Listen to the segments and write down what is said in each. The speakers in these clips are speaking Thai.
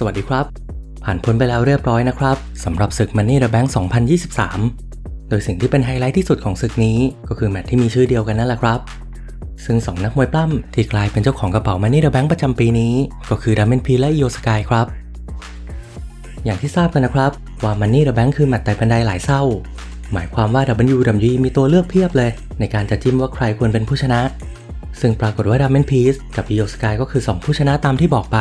สวัสดีครับ ผ่านพ้นไปแล้วเรียบร้อยนะครับสำหรับศึก Money the Bank 2023 โดยสิ่งที่เป็นไฮไลท์ที่สุดของศึกนี้ก็คือแมตช์ที่มีชื่อเดียวกันนั่นแหละครับ ซึ่ง 2 นักมวยปล้ำที่กลายเป็นเจ้าของกระเป๋า Money the Bank ประจำปีนี้ ก็คือดัมเบลพีและโอสกายครับ อย่างที่ทราบกันนะครับว่า Money the Bank คือแมตช์ไต่บันไดหลายเศร้า หมายความว่า WWE มีตัวเลือกเพียบเลย ในการจะจิ้มว่าใครควรเป็นผู้ชนะ ซึ่งปรากฏว่าดัมเบลพีกับโอสกายก็คือ 2 ผู้ชนะตามที่บอกไป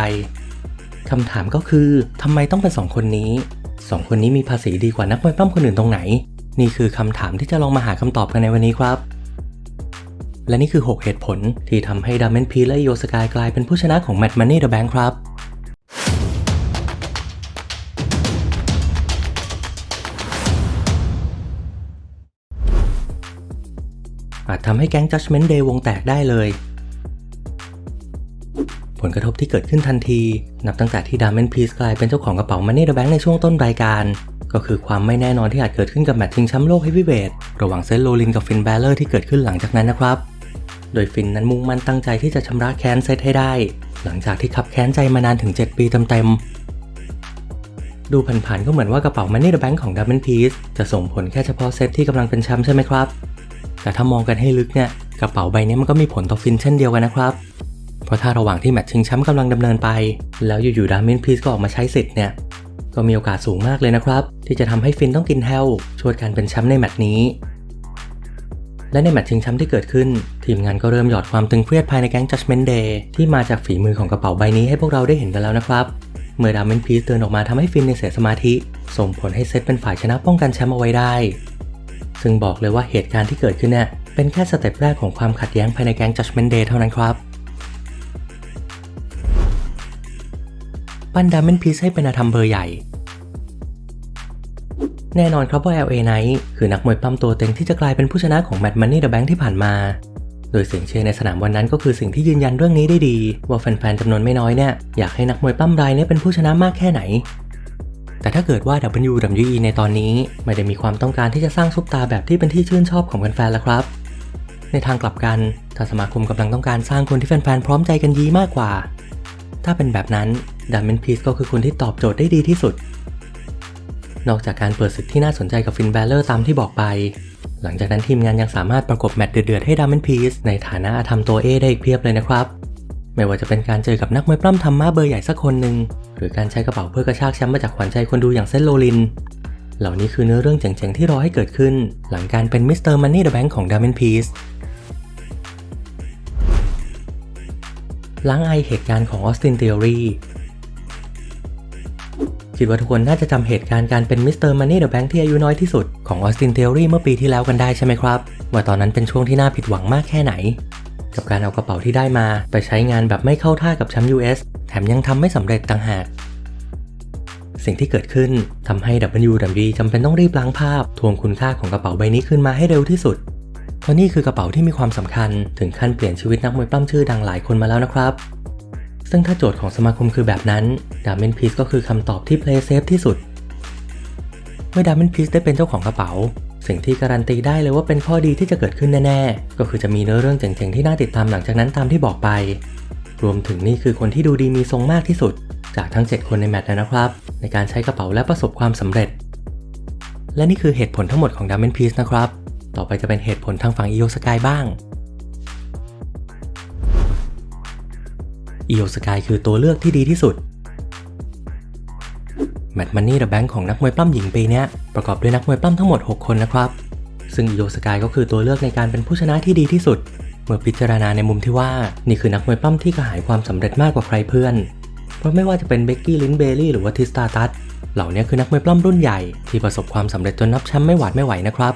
คำถามก็คือทำไมต้องเป็น 2 คนนี้ 2 คนนี้มีภาษีดีกว่านักมวยปล้ำคนอื่นตรงไหน นี่คือคำถามที่จะลองมาหาคำตอบกันในวันนี้ครับ และนี่คือ 6 เหตุผลที่ทำให้ดัมเบลพีและโยสกายกลายเป็นผู้ชนะของแมตช์มันนี่เดอะแบงค์ครับอาจทำให้แก๊ง Judgment Day วงแตกได้เลย ลกระทบที่เกิดขึ้นทันที นับตั้งแต่ที่ดามเมนพีสกลายเป็นเจ้าของกระเป๋า Money the Bank ในช่วงต้นรายการ ก็คือความไม่แน่นอนที่อาจเกิดขึ้นกับแมตช์ชิงแชมป์โลกเฮฟวีเวทระหว่างเซนโรลินกับฟินแบลเลอร์ที่เกิดขึ้นหลังจากนั้นนะครับ โดยฟินนั้นมุ่งมั่นตั้งใจที่จะชำระแค้นเซตให้ได้ หลังจากที่ขับแค้นใจมานานถึง 7 ปีเต็มๆดูผ่านๆก็เหมือนว่ากระเป๋า Money the Bank ของ d ั m เ l ล Piece จะส่งผลแค่เฉพาะเซตที่กำลังเป็นแชมป์ใช่ไหมครับแต่ถ้ามองกันให้ลึกเนี่ยกระเป๋าใบนี้มันก็มีผลต่อฟินเช่นเดียวกันนะครับ เพราะถ้าระหว่างที่แมตช์ชิงแชมป์กำลังดำเนินไป แล้วอยู่ๆดามินพีสก็ออกมาใช้สิทธิ์เนี่ย ก็มีโอกาสสูงมากเลยนะครับ ที่จะทำให้ฟินต้องกินแฮลช่วยการเป็นแชมป์ในแมตช์นี้ และในแมตช์ชิงแชมป์ที่เกิดขึ้น ทีมงานก็เริ่มหยอดความตึงเครียดภายในแก๊ง Judgment Day ที่มาจากฝีมือของกระเป๋าใบนี้ให้พวกเราได้เห็นกันแล้วนะครับเมื่อดามินพีสเดินออกมาทำให้ฟินเสียสมาธิ ส่งผลให้เซตเป็นฝ่ายชนะป้องกันแชมป์เอาไว้ได้ ซึ่งบอกเลยว่าเหตุการณ์ที่เกิดขึ้นเนี่ยเป็นแค่สเต็ปแรกของความขัดแย้งภายในแก๊ง Judgment Day เท่านั้นครับ ปั้นดาเมนพีซให้เป็นอาธรรมเบอร์ใหญ่ แน่นอนครับว่า LA Knight คือนักมวยปล้ำตัวเต็งที่จะกลายเป็นผู้ชนะของแมตช์ Money the Bank ที่ผ่านมา โดยเสียงเชียร์ในสนามวันนั้นก็คือสิ่งที่ยืนยันเรื่องนี้ได้ดี ว่าแฟนๆจำนวนไม่น้อยเนี่ยอยากให้นักมวยปล้ำรายนี้เป็นผู้ชนะมากแค่ไหนแต่ถ้าเกิดว่า WWE ในตอนนี้ไม่ได้มีความต้องการที่จะสร้างซุปตาแบบที่เป็นที่ชื่นชอบของแฟนๆแล้วครับ ในทางกลับกันถ้าสมาคมกำลังต้องการสร้างคนที่แฟนๆพร้อมใจกันยีมากกว่า ถ้าเป็นแบบนั้น ดัมเบลพีสก็คือคนที่ตอบโจทย์ได้ดีที่สุด นอกจากการเปิดศึกที่น่าสนใจกับฟินแบลเลอร์ตามที่บอกไป หลังจากนั้นทีมงานยังสามารถประกบแมตช์เดือดๆให้ดัมเบลพีสในฐานะอาธรรมตัวเอได้อีกเพียบเลยนะครับ ไม่ว่าจะเป็นการเจอกับนักมวยปล้ำทำมาเบอร์ใหญ่สักคนหนึ่งหรือการใช้กระเป๋าเพื่อกระชากแชมป์มาจากขวัญใจคนดูอย่างเซนโรลิน เหล่านี้คือเนื้อเรื่องเจ๋งๆที่รอให้เกิดขึ้น หลังการเป็นมิสเตอร์มันนี่เดอะแบงค์ของดัมเบลพีสล้างไอเหตุการณ์ของออสตินเทอรี คิดว่าทุกคนน่าจะจำเหตุการณ์การเป็นมิสเตอร์มันนี่เดอะแบงค์ที่อายุน้อยที่สุดของออสตินเทอรี่เมื่อปีที่แล้วกันได้ใช่ไหมครับ ว่าตอนนั้นเป็นช่วงที่น่าผิดหวังมากแค่ไหน กับการเอากระเป๋าที่ได้มาไปใช้งานแบบไม่เข้าท่ากับแชมป์ US แถมยังทำไม่สำเร็จต่างหาก สิ่งที่เกิดขึ้นทำให้ WWE จำเป็นต้องรีบล้างภาพ ทวงคุณค่าของกระเป๋าใบนี้ขึ้นมาให้เร็วที่สุด เพราะนี่คือกระเป๋าที่มีความสำคัญ ถึงขั้นเปลี่ยนชีวิตนักมวยปล้ำชื่อดังหลายคนมาแล้วนะครับ ซึ่งถ้าโจทย์ของสมาคมคือแบบนั้นดามเมนพีซก็คือคำตอบที่ play safe ที่สุด เมื่อดามเมนพีซได้เป็นเจ้าของกระเป๋า สิ่งที่การันตีได้เลยว่าเป็นข้อดีที่จะเกิดขึ้นแน่ๆ ก็คือจะมีเนื้อเรื่องเจ๋งๆที่น่าติดตามหลังจากนั้นตามที่บอกไป รวมถึงนี่คือคนที่ดูดีมีทรงมากที่สุด จากทั้ง 7 คนในแมตช์นะครับ ในการใช้กระเป๋าและประสบความสำเร็จ และนี่คือเหตุผลทั้งหมดของดัมเมนพีซนะครับ ต่อไปจะเป็นเหตุผลทางฝั่งอีโอสกายบ้าง อีโอสกายคือตัวเลือกที่ดีที่สุดแมตช์มันนี่เดอะแบงค์ของนักมวยปล้ำหญิงปีนี้ประกอบด้วยนักมวยปล้ำทั้งหมด 6 คนนะครับ ซึ่งอีโอสกายก็คือตัวเลือกในการเป็นผู้ชนะที่ดีที่สุด เมื่อพิจารณาในมุมที่ว่านี่คือนักมวยปล้ำที่กระหายความสำเร็จมากกว่าใครเพื่อน เพราะไม่ว่าจะเป็นเบกกี้ลินเบลลี่หรือว่าทิสตาตัสเหล่านี้คือนักมวยปล้ำรุ่นใหญ่ที่ประสบความสำเร็จจนนับแชมป์ไม่หวาดไม่ไหวนะครับ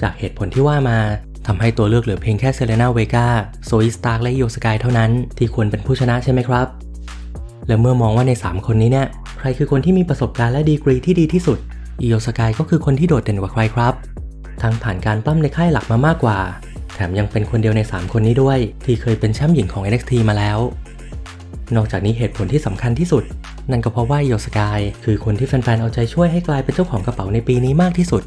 จากเหตุผลที่ว่ามา ทำให้ตัวเลือกเหลือเพียงแค่เซเลนาเวกาโซอิสตาร์และโยสกายเท่านั้นที่ควรเป็นผู้ชนะใช่ไหมครับ และเมื่อมองว่าใน 3 คนนี้เนี่ย ใครคือคนที่มีประสบการณ์และดีกรีที่ดีที่สุดอีโยสกายก็คือคนที่โดดเด่นกว่าใครครับทั้งผ่านการปั้มในค่ายหลักมามากกว่า แถมยังเป็นคนเดียวใน 3 คนนี้ด้วย ที่เคยเป็นแชมป์หญิงของ NXT มาแล้ว นอกจากนี้เหตุผลที่สำคัญที่สุด นั่นก็เพราะว่าอีโยสกายคือคนที่แฟนๆเอาใจช่วยให้กลายเป็นเจ้าของกระเป๋าในปีนี้มากที่สุด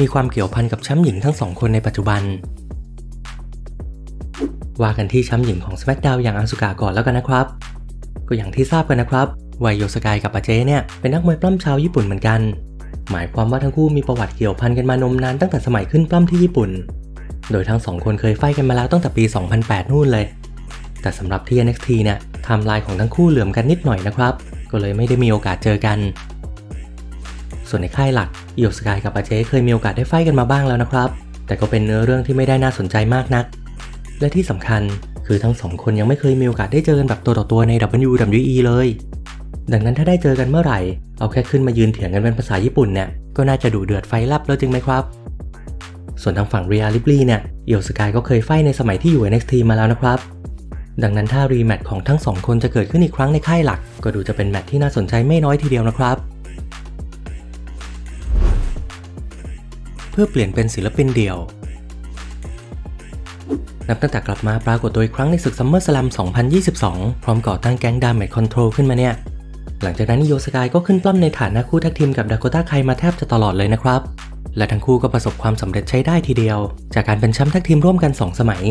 มีความเกี่ยวพันกับแชมป์หญิงทั้งสองคนในปัจจุบัน ว่ากันที่แชมป์หญิงของ SmackDown อย่างอาสุกะก่อนแล้วกันนะครับ ก็อย่างที่ทราบกันนะครับวายโยสกายกับอาเจเนี่ยเป็นนักมวยปล้ำชาวญี่ปุ่นเหมือนกัน หมายความว่าทั้งคู่มีประวัติเกี่ยวพันกันมานมนานตั้งแต่สมัยขึ้นปล้ำที่ญี่ปุ่น โดยทั้งสองคนเคยไฟกันมาแล้วตั้งแต่ปี 2008 นู่นเลย แต่สำหรับที่ NXT เนี่ยไทม์ไลน์ของทั้งคู่เหลื่อมกันนิดหน่อยนะครับ ก็เลยไม่ได้มีโอกาสเจอกัน ส่วนในค่ายหลักโยสกายกับอาเจเคยมีโอกาสได้ไฟกันมาบ้างแล้วนะครับ แต่ก็เป็นเนื้อเรื่องที่ไม่ได้น่าสนใจมากนัก และที่สำคัญคือทั้งสองคนยังไม่เคยมีโอกาสได้เจอกันแบบตัวต่อตัวใน WWE เลย ดังนั้นถ้าได้เจอกันเมื่อไหร่ เอาแค่ขึ้นมายืนเถียงกันเป็นภาษาญี่ปุ่นเนี่ย ก็น่าจะดูเดือดไฟลับแล้วจริงไหมครับ ส่วนทางฝั่งเรียลิปลีเนี่ย เอียวสกายก็เคยไฟในสมัยที่อยู่ NXT มาแล้วนะครับ ดังนั้นถ้ารีแมตช์ของทั้งสองคนจะเกิดขึ้นอีกครั้งในค่ายหลัก ก็ดูจะเป็นแมตช์ที่น่าสนใจไม่น้อยทีเดียวนะครับ เพื่อเปลี่ยนเป็นศิลปินเดี่ยว นับตั้งแต่กลับมาปรากฏตัวอีกครั้งในศึก SummerSlam 2022 พร้อมก่อตั้งแก๊ง Damage Control ขึ้นมาเนี่ย หลังจากนั้นโยสกายก็ขึ้นปล้ำในฐานะคู่แทักทีมกับดากต้าไคมาแทบจะตลอดเลยนะครับ และทั้งคู่ก็ประสบความสำเร็จใช้ได้ทีเดียว จากการเป็นแชมป์แทักทีมร่วมกัน 2 สมัย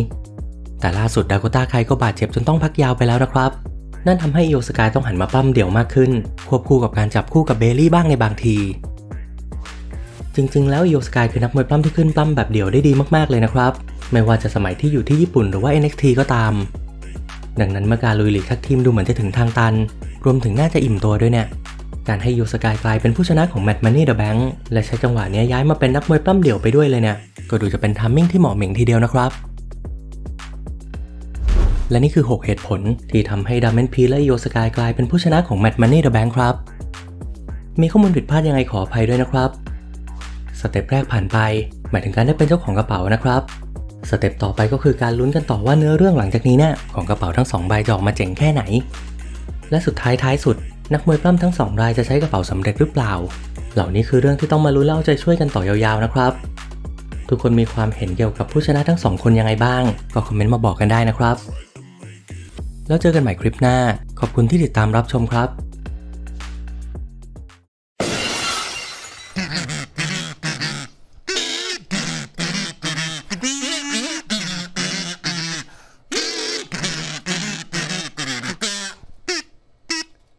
แต่ล่าสุดดากต้าไคก็บาดเจ็บจนต้องพักยาวไปแล้วนะครับนั่นทำให้โยสกายต้องหันมาปล้ำเดี่ยวมากขึ้น ควบคู่กับการจับคู่กับเบลลี่บ้างในบางที จริง ๆ แล้วโยสกายคือนักมวยปล้ำที่ขึ้นปล้ำแบบเดี่ยวได้ดีมากๆเลยนะครับ ไม่ว่าจะสมัยที่อยู่ที่ญี่ปุ่นหรือว่า NXT ก็ตาม ดังนั้นเมื่อการลุยหลีกทักทีมดูเหมือนจะถึงทางตัน รวมถึงน่าจะอิ่มตัวด้วยเนี่ย การให้โยสกายกลายเป็นผู้ชนะของแมตต์มันนี่เดอะแบงค์และใช้จังหวะนี้ย้ายมาเป็นนักมวยปล้ำเดี่ยวไปด้วยเลยเนี่ย ก็ดูจะเป็นทัมมิ่งที่เหมาะเหม่งทีเดียวนะครับ และนี่คือ 6 เหตุผลที่ทำให้ดามเมนพีและโยสกายกลายเป็นผู้ชนะของแมตต์มันนี่เดอะแบงค์ครับ มีข้อมูลผิดพลาดยังไงขออภัยด้วยนะครับ สเต็ปแรกผ่านไป หมายถึงการได้เป็นเจ้าของกระเป๋านะครับ สเต็ปต่อไปก็คือการลุ้นกันต่อว่าเนื้อเรื่องหลังจากนี้เนี่ยของกระเป๋าทั้งสองใบจะออกมาเจ๋งแค่ไหน และสุดท้ายท้ายสุด นักมวยปล้ำทั้งสองรายจะใช้กระเป๋าสำเร็จหรือเปล่า เหล่านี้คือเรื่องที่ต้องมาลุ้นเล่าใจช่วยกันต่อยาวๆนะครับ ทุกคนมีความเห็นเกี่ยวกับผู้ชนะทั้งสองคนยังไงบ้าง ก็คอมเมนต์มาบอกกันได้นะครับ แล้วเจอกันใหม่คลิปหน้า ขอบคุณที่ติดตามรับชมครับ